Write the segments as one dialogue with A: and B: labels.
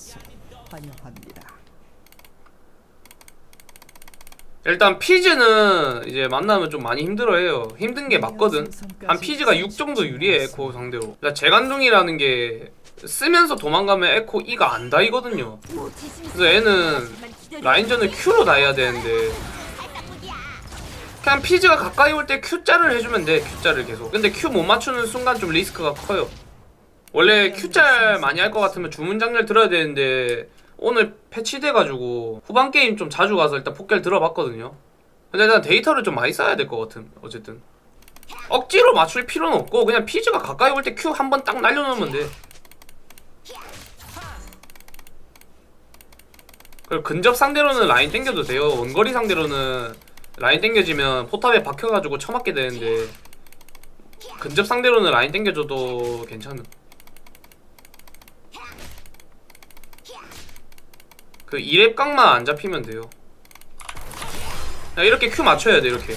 A: 것을 환영합니다.
B: 일단 피즈는 이제 만나면 좀 많이 힘들어해요. 힘든 게 맞거든. 한 피즈가 6 정도 유리해 에코 상대로. 그러니까 재간둥이라는 게 쓰면서 도망가면 에코 E가 안 다이거든요. 그래서 얘는 라인전을 Q로 다해야 되는데 그냥 피즈가 가까이 올 때 Q자를 해주면 돼 Q자를 계속 근데 Q 못 맞추는 순간 좀 리스크가 커요 원래 Q짤 많이 할 것 같으면 주문 장렬 들어야 되는데 오늘 패치돼가지고 후반 게임 좀 자주 가서 일단 폭결 들어봤거든요 근데 일단 데이터를 좀 많이 쌓아야 될 것 같은 어쨌든 억지로 맞출 필요는 없고 그냥 피즈가 가까이 올 때 Q 한 번 딱 날려놓으면 돼 그리고 근접 상대로는 라인 땡겨도 돼요. 원거리 상대로는 라인 땡겨지면 포탑에 박혀가지고 처맞게 되는데 근접 상대로는 라인 땡겨줘도 괜찮은. 그 2렙 각만 안 잡히면 돼요. 이렇게 Q 맞춰야 돼 이렇게.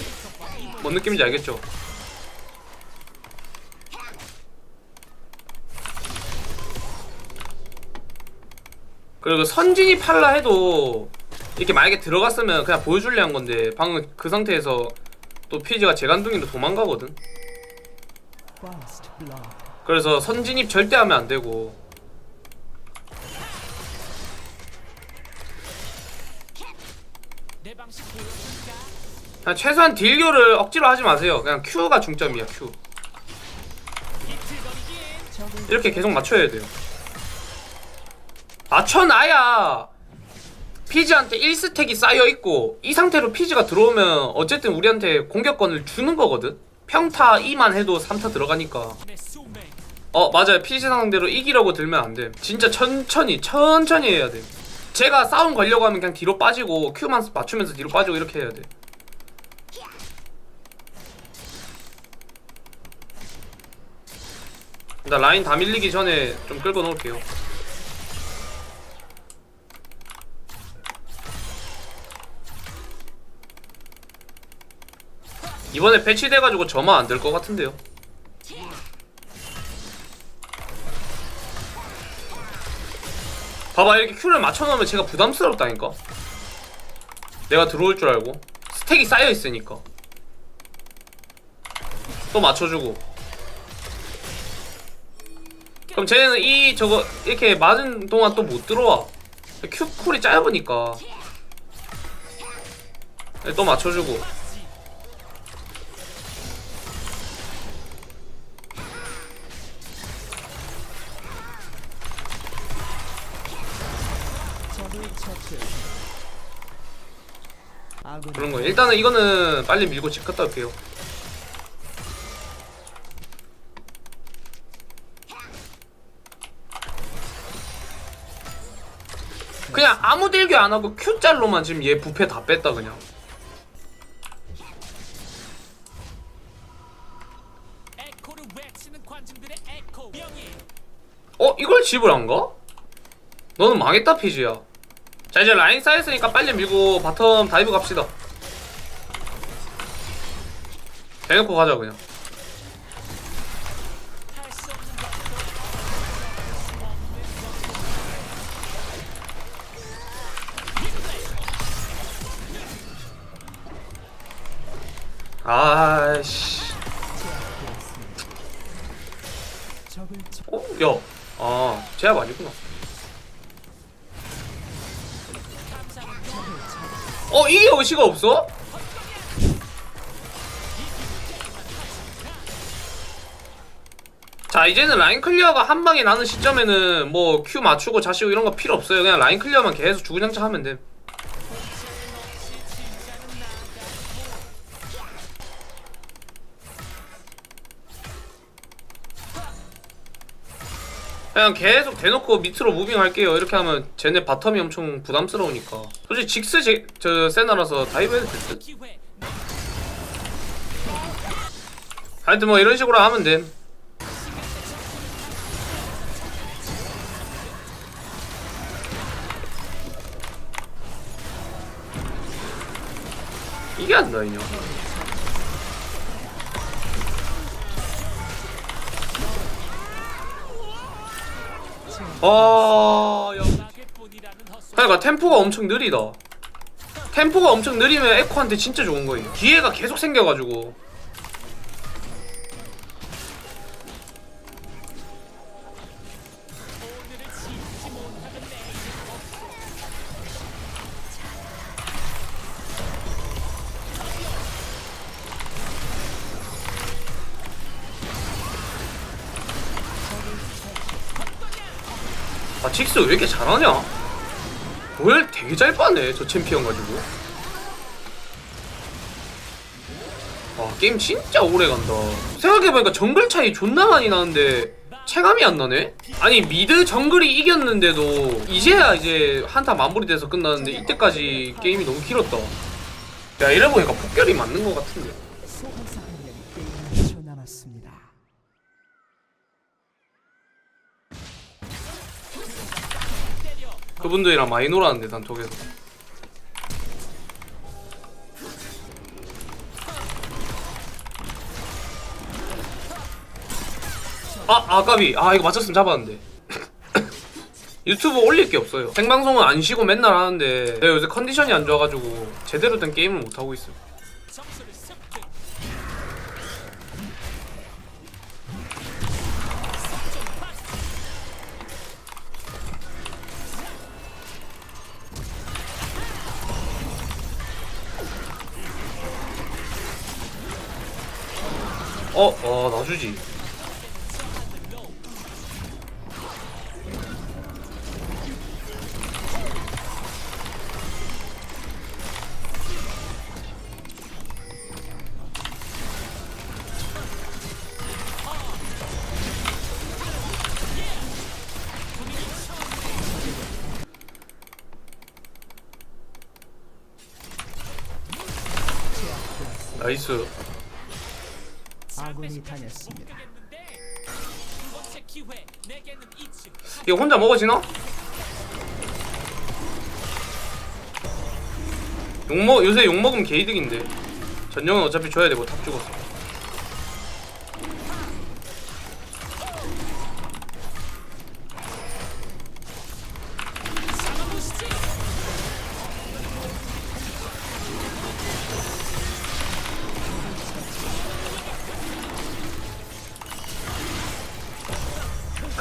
B: 뭔 느낌인지 알겠죠? 그리고 선진이 팔라 해도 이렇게 만약에 들어갔으면 그냥 보여줄래 한 건데 방금 그 상태에서 또 피지가 재간둥이로 도망가거든. 그래서 선진입 절대 하면 안 되고 그냥 최소한 딜교를 억지로 하지 마세요. 그냥 Q가 중점이야 Q. 이렇게 계속 맞춰야 돼요. 맞춰놔야 피지한테 1스택이 쌓여있고 이 상태로 피지가 들어오면 어쨌든 우리한테 공격권을 주는 거거든. 평타 2만 해도 3타 들어가니까. 어 맞아요. 피지 상대로 이기려고 들면 안돼. 진짜 천천히 천천히 해야 돼 제가 싸움 걸려고 하면 그냥 뒤로 빠지고 Q만 맞추면서 뒤로 빠지고 이렇게 해야 돼. 일단 라인 다 밀리기 전에 좀 끌고 놓을게요. 이번에 패치돼가지고 저만 안 될 것 같은데요 봐봐 이렇게 큐를 맞춰놓으면 제가 부담스럽다니까? 내가 들어올 줄 알고. 스택이 쌓여있으니까. 또 맞춰주고. 그럼 쟤는 이 저거 이렇게 맞은 동안 또 못 들어와. 큐 쿨이 짧으니까. 네, 또 맞춰주고 그런 거 일단은 이거는 빨리 밀고 집 갔다 올게요 그냥 아무 딜교 안 하고 Q짤로만 지금 얘 부패 다 뺐다 그냥 어? 이걸 집을 안 가? 너는 망했다 피지야 자 이제 라인 쌓였으니까 빨리 밀고 바텀 다이브 갑시다 대놓고 가자 그냥 아이씨 어? 야, 아, 제압 아니구나. 어, 이게 의시가 없어? 자, 이제는 라인 클리어가 한 방에 나는 시점에는 뭐 Q 맞추고 자시고 이런 거 필요 없어요. 그냥 라인 클리어만 계속 주구장창 하면 돼. 그냥 계속 대놓고 밑으로 무빙 할게요. 이렇게 하면 쟤네 바텀이 엄청 부담스러우니까. 솔직히 직스 제, 저 세나라서 다이브 해도 될 듯? 하여튼 뭐 이런 식으로 하면 돼. 이게 안 나이냐? 아, 야. 그러니까 템포가 엄청 느리다. 템포가 엄청 느리면 에코한테 진짜 좋은 거예요. 기회가 계속 생겨가지고. 직스 왜 이렇게 잘하냐? 뭘 되게 잘 빠네 저 챔피언 가지고. 와 게임 진짜 오래 간다. 생각해보니까 정글 차이 존나 많이 나는데 체감이 안 나네? 아니 미드 정글이 이겼는데도 이제야 이제 한타 마무리 돼서 끝났는데 이때까지 게임이 너무 길었다. 야 이래보니까 폭결이 맞는 것 같은데.
A: 소환사 한 명이 게임 1초 남았습니다.
B: 그분들이랑 많이 놀았는데 단톡에서. 아, 아까비. 아, 이거 맞췄으면 잡았는데. 유튜브 올릴 게 없어요. 생방송은 안 쉬고 맨날 하는데 내가 요새 컨디션이 안 좋아가지고 제대로 된 게임을 못 하고 있어.
C: 점
B: 어, 어, 놔주지. 나이스.
A: 아군이
C: 2층
B: 이거 혼자 먹어지나? 욕먹 요새 욕 먹으면 개이득인데 전령은 어차피 줘야 되고 탑 죽었어.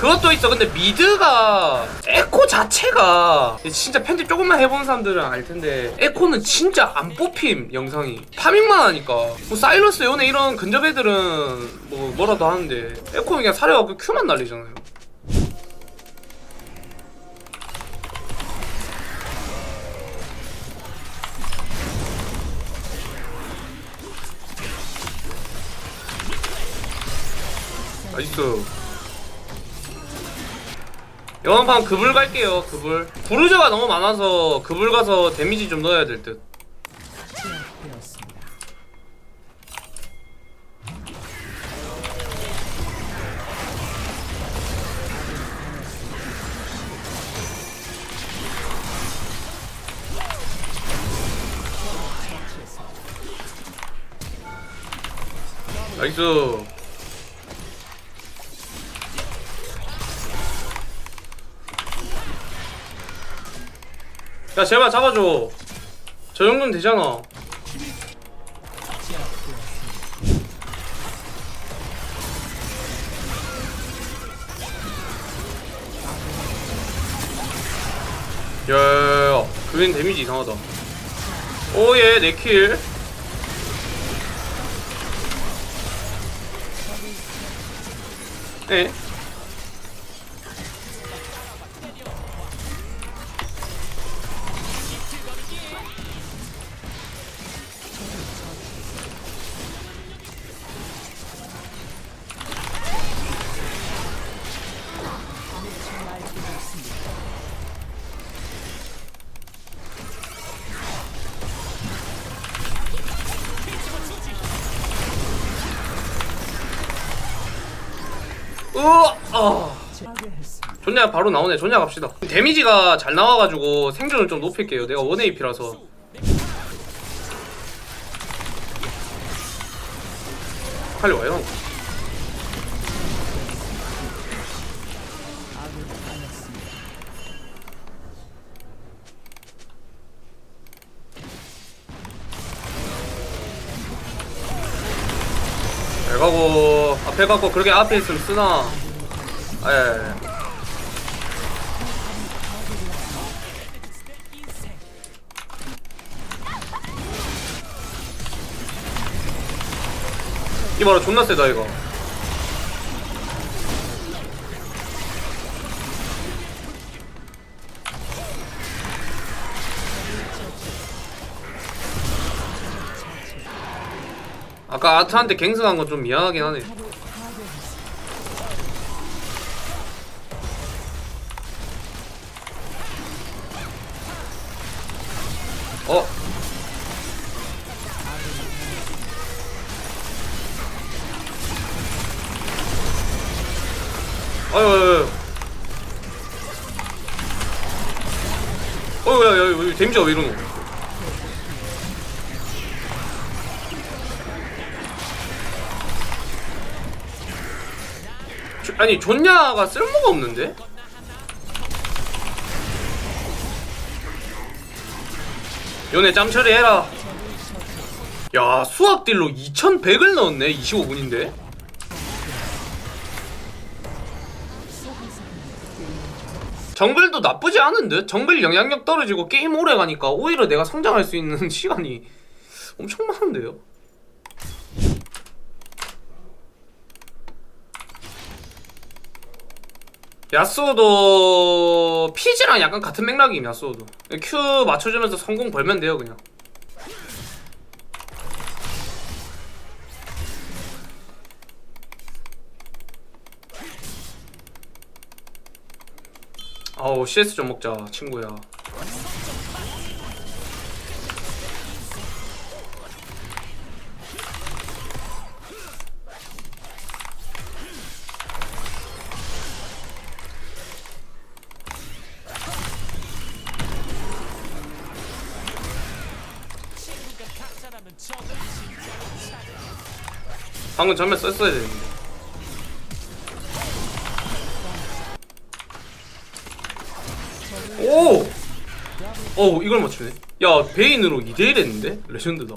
B: 그것도 있어. 근데 미드가 에코 자체가 진짜 편집 조금만 해본 사람들은 알 텐데 에코는 진짜 안 뽑힘 영상이 파밍만 하니까 뭐 사일러스 요네 이런 근접 애들은 뭐 뭐라도 하는데 에코는 그냥 사려갖고 큐만 날리잖아요. 나이스. 이번 판 급을 갈게요 급을 부르저가 너무 많아서 급을 가서 데미지 좀 넣어야 될듯. 나이스 야 제발 잡아줘. 저 정도는 되잖아. 야야야야 그린 데미지 이상하다. 오예 내킬. 예. 아.
A: 파괴했습니다.
B: 존야 바로 나오네. 존야 갑시다. 데미지가 잘 나와가지고 생존을 좀 높일게요. 내가 원 AP라서. 빨리 와요. 가고 그렇게 앞에 있으면 쓰나? 예 이봐라 존나 세다 이거. 아까 아트한테 갱승한 건 좀 미안하긴 하네 왜 이러노? 조- 아니, 존냐가 쓸모가 없는데? 요네 짬 처리해라. 야, 수학 딜로 2100을 넣었네. 25분인데. 정글도 나쁘지 않은데? 정글 영향력 떨어지고 게임 오래 가니까 오히려 내가 성장할 수 있는 시간이 엄청 많은데요? 야스오도 피지랑 약간 같은 맥락임 야스오도 Q 맞춰주면서 성공 벌면 돼요 그냥 아우 CS 좀 먹자 친구야. 방금 전면 썼어야 되는데 오! 어 이걸 맞추네 야 베인으로 2대1 했는데? 레전드다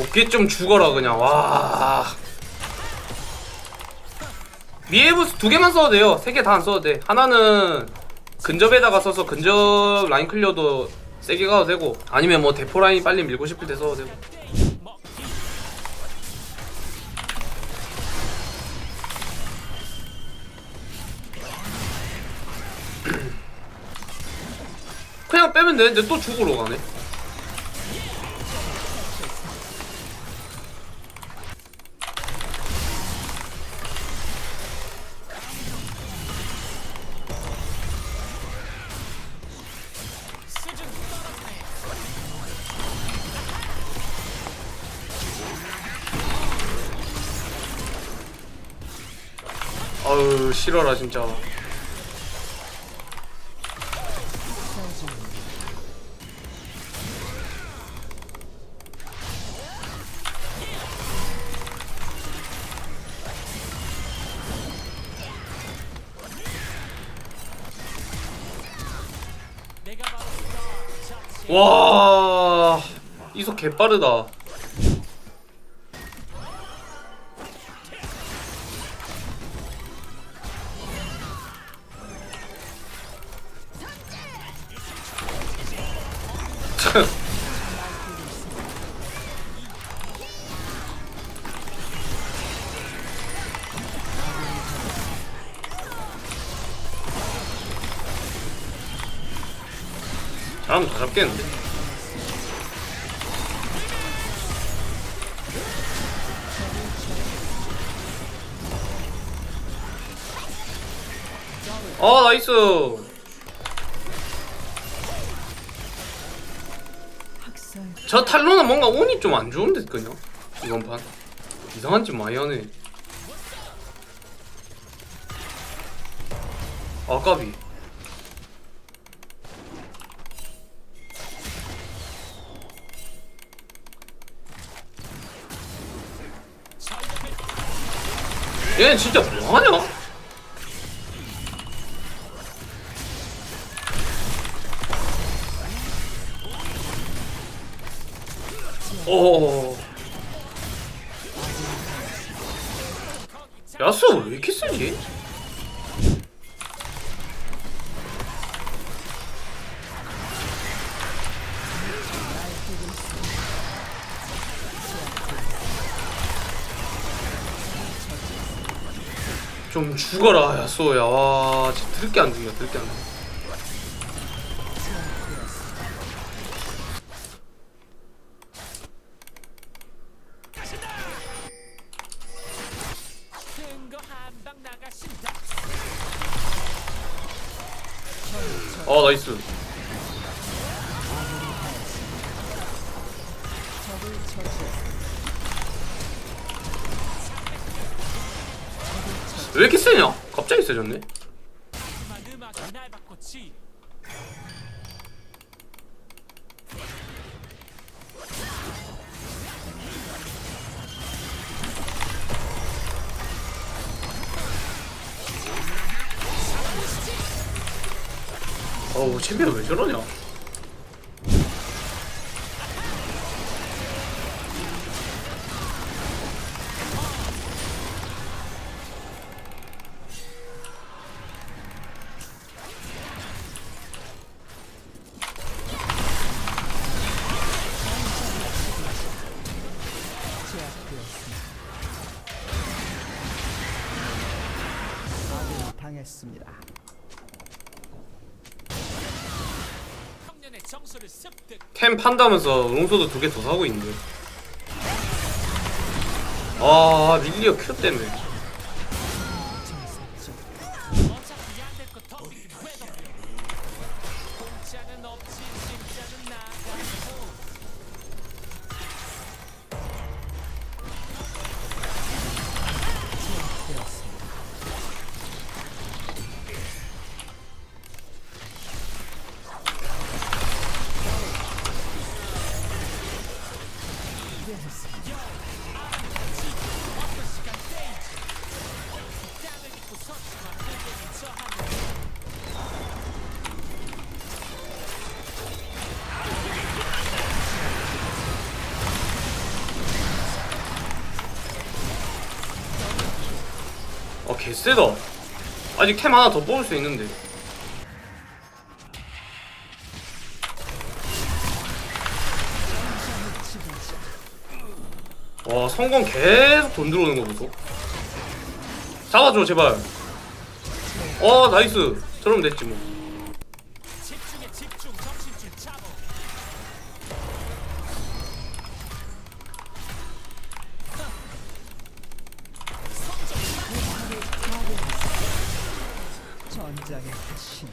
B: 어깨 좀 죽어라 그냥 와 미에브스 두 개만 써도 돼요. 세 개 다 안 써도 돼. 하나는 근접에다가 써서 근접 라인 클리어도 세게 가도 되고 아니면 뭐 대포 라인 빨리 밀고 싶을 때 써도 되고. 그냥 빼면 되는데 또 죽으러 가네 아유 싫어라 진짜. 와 이속 개빠르다 잘하면 다 잡겠는데? 아 나이스 저 탈로나 뭔가 운이 좀 안 좋은데 그냥 이번 판. 이상한 짓 많이 하네. 아까비. 얘는 진짜 뭐하냐? 오. 야수 왜 이렇게 쓰지? 좀 죽어라 야수야 와 진짜 들게 안 죽냐 들게 안 죽냐 아 나이스. 왜 이렇게 세냐? 갑자기 세졌네
A: 했습니다.
B: 템 판다면서 롱소드 두개 더 사고 있는데. 아 밀리어 큐 때문에 아 개쎄다. 아직 템 하나 더 뽑을 수 있는데. 와 성공 계속 돈 들어오는 거 보소. 잡아줘 제발. 어 나이스. 저러면 됐지 뭐
A: 전장의
C: 없어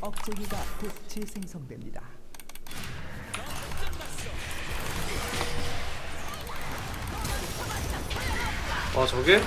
A: 억제기가 곧 재생성됩니다.
B: 아 저게?